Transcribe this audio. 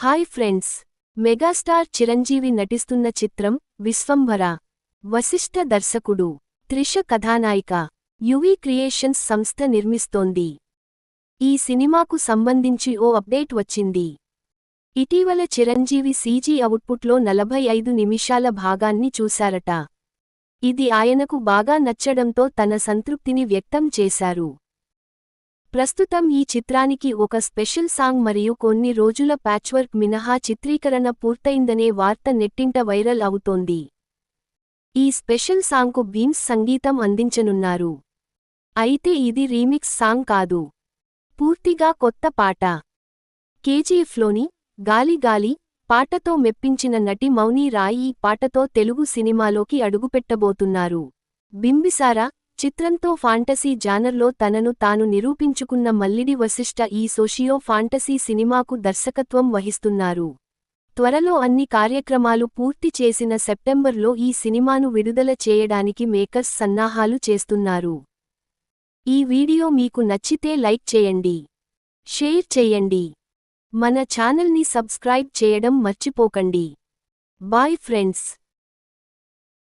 Hi friends megastar Chiranjeevi నటిస్తున్న చిత్రం విశ్వంభర. వశిష్ఠ దర్శకుడు త్రిష కథానాయిక యువి క్రియేషన్స్ సంస్థ నిర్మిస్తోంది. ఈ సినిమాకు సంబంధించి ఓ అప్డేట్ వచ్చింది. ఇటీవల చిరంజీవి సీజీ అవుట్పుట్లో నలభై ఐదు నిమిషాల భాగాన్ని చూశారట. ఇది ఆయనకు బాగా నచ్చడంతో తన సంతృప్తిని వ్యక్తం చేశారు. ప్రస్తుతం ఈ చిత్రానికి ఒక స్పెషల్ సాంగ్ మరియు కొన్ని రోజుల ప్యాచ్వర్క్ మినహా చిత్రీకరణ పూర్తయిందనే వార్త నెట్టింట వైరల్ అవుతోంది. ఈ స్పెషల్ సాంగ్కు బీమ్స్ సంగీతం అందించనున్నారు. అయితే ఇది రీమిక్స్ సాంగ్ కాదు. పూర్తిగా కొత్త పాట. కేజీఎఫ్లోని గాలి గాలి పాటతో మెప్పించిన నటి మౌని రాయ్ ఈ పాటతో తెలుగు సినిమాలోకి అడుగుపెట్టబోతున్నారు. బింబిసారా చిత్రంతో ఫాంటసీ జానర్లో తనను తాను నిరూపించుకున్న మల్లిడి వశిష్ఠ ఈ సోషియో ఫాంటసీ సినిమాకు దర్శకత్వం వహిస్తున్నారు. త్వరలో అన్ని కార్యక్రమాలు పూర్తి చేసిన సెప్టెంబర్లో ఈ సినిమాను విడుదల చేయడానికి మేకర్స్ సన్నాహాలు చేస్తున్నారు. ఈ వీడియో మీకు నచ్చితే లైక్ చేయండి. షేర్ చేయండి. మన ఛానల్ని సబ్స్క్రైబ్ చేయడం మర్చిపోకండి. Bye friends.